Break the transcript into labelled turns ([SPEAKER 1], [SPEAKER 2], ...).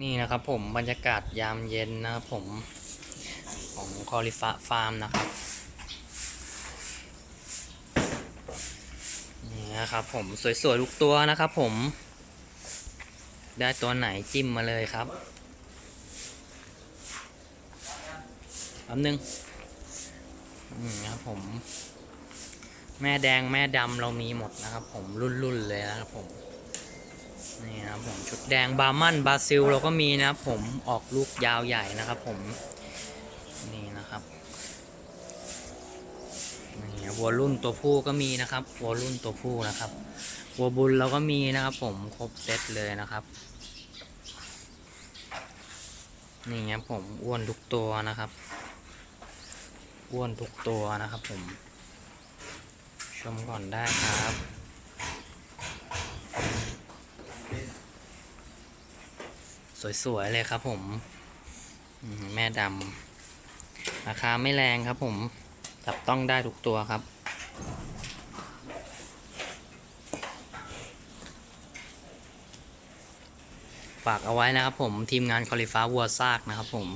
[SPEAKER 1] นี่นะครับผมบรรยากาศยามเย็นนะครับผมของคอลิฟะฟาร์มนะครับนี่นะครับผมสวยๆทุกตัวนะครับผม ได้ตัวไหนจิ้มมาเลยครับแป๊บนึงนี่นะครับผม แม่แดงแม่ดำเรามีหมดนะครับผมรุ่นๆเลยนะครับผม นี่นะครับผมชุดแดงบาร์มันบราซิลเราก็มีนะครับผมออกลูกยาวใหญ่นะครับผมนี่นะครับนี่วัวรุ่นตัวผู้ก็มีนะครับวัวรุ่นตัวผู้นะครับวัวบุญเราก็มีนะครับ ผมครบเซตเลยนะครับนี่ครับผมอ้วนทุกตัวนะครับอ้วนทุกตัวนะครับผมชมก่อนได้ครับ สวยๆเลยครับผมแม่ดำราคาไม่แรงครับผมจับต้องได้ทุกตัวครับฝากเอาไว้นะครับผมทีมงานคอลิฟ้าวัวซากนะครับผม